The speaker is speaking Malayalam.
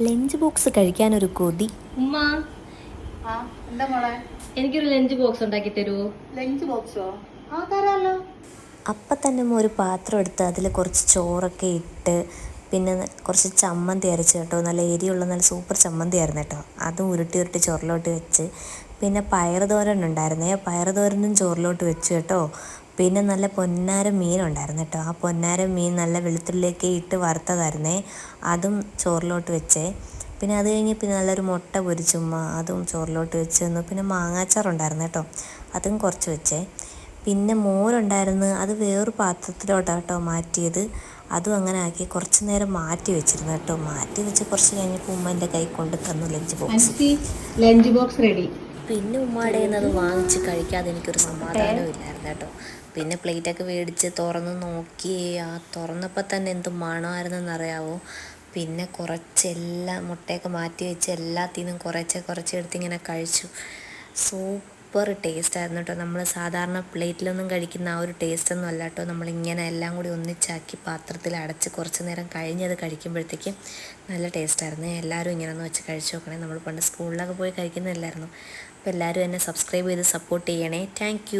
ലഞ്ച് ബോക്സ് കഴിക്കാൻ ഒരു കൊതി. ഉമ്മ. ആ എന്താ മോളെ? എനിക്കൊരു ലഞ്ച് ബോക്സ് ഉണ്ടാക്കി തരുമോ ലഞ്ച് ബോക്സോ? ആ അപ്പം തന്നെ ഒരു പാത്രം എടുത്ത് അതിൽ കുറച്ച് ചോറൊക്കെ ഇട്ട് പിന്നെ കുറച്ച് ചമ്മന്തി അരച്ച് കേട്ടോ. നല്ല എരിയുള്ള നല്ല സൂപ്പർ ചമ്മന്തി ആയിരുന്നു കേട്ടോ. അതും ഉരുട്ടി ഉരുട്ടി ചോറിലോട്ട് വെച്ച്. പിന്നെ പയർ തോരൻ ഉണ്ടായിരുന്നേ. പയർ തോരനും ചോറിലോട്ട് വെച്ച് കേട്ടോ. പിന്നെ നല്ല പൊന്നാര മീൻ ഉണ്ടായിരുന്നു കേട്ടോ. ആ പൊന്നാര മീൻ നല്ല വെളുത്തുള്ളിലേക്ക് ഇട്ട് വറുത്തതായിരുന്നേ. അതും ചോറിലോട്ട് വെച്ചേ. പിന്നെ അത് കഴിഞ്ഞ് പിന്നെ നല്ലൊരു മുട്ട പൊരിച്ചുമ്മ അതും ചോറിലോട്ട് വെച്ച് തന്നു. പിന്നെ മാങ്ങാച്ചാറുണ്ടായിരുന്നു കേട്ടോ. അതും കുറച്ച് വെച്ചേ. പിന്നെ മോരുണ്ടായിരുന്നു. അത് വേറൊരു പാത്രത്തിലോട്ടാണ് കേട്ടോ മാറ്റിയത്. അതും അങ്ങനെ ആക്കി കുറച്ച് നേരം മാറ്റി വെച്ചിരുന്നു കേട്ടോ. മാറ്റി വെച്ച് കുറച്ച് കഴിഞ്ഞപ്പോൾ ഉമ്മ എന്റെ കൈ കൊണ്ട് തന്നു lunch box lunch box ready പിന്നെ ഉമ്മയുടെ അത് വാങ്ങിച്ച് കഴിക്കാതെ എനിക്കൊരു സമാധാനവും ഇല്ലായിരുന്നു കേട്ടോ. പിന്നെ പ്ലേറ്റൊക്കെ മേടിച്ച് തുറന്ന് നോക്കി. ആ തുറന്നപ്പോൾ തന്നെ എന്ത് മണമായിരുന്നെന്ന് അറിയാവോ പിന്നെ കുറച്ചെല്ലാം മുട്ടയൊക്കെ മാറ്റി വെച്ച് എല്ലാത്തിൽ നിന്നും കുറച്ച് കുറച്ച് എടുത്ത് ഇങ്ങനെ കഴിച്ചു. സൂപ്പർ ടേസ്റ്റ് ആയിരുന്നു കേട്ടോ നമ്മൾ സാധാരണ പ്ലേറ്റിലൊന്നും കഴിക്കുന്ന ആ ഒരു ടേസ്റ്റ് ഒന്നും അല്ല കേട്ടോ നമ്മളിങ്ങനെ എല്ലാം കൂടി ഒന്നിച്ചാക്കി പാത്രത്തിൽ അടച്ച് കുറച്ച് നേരം കഴിഞ്ഞത് കഴിക്കുമ്പോഴത്തേക്കും നല്ല ടേസ്റ്റ് ആയിരുന്നു എല്ലാവരും ഇങ്ങനെ ഒന്ന് വെച്ച് കഴിച്ച് നോക്കണേ. നമ്മൾ പണ്ട് സ്കൂളിലൊക്കെ പോയി കഴിക്കുന്നതല്ലായിരുന്നു. അപ്പോൾ എല്ലാവരും എന്നെ സബ്സ്ക്രൈബ് ചെയ്ത് സപ്പോർട്ട് ചെയ്യണേ. താങ്ക്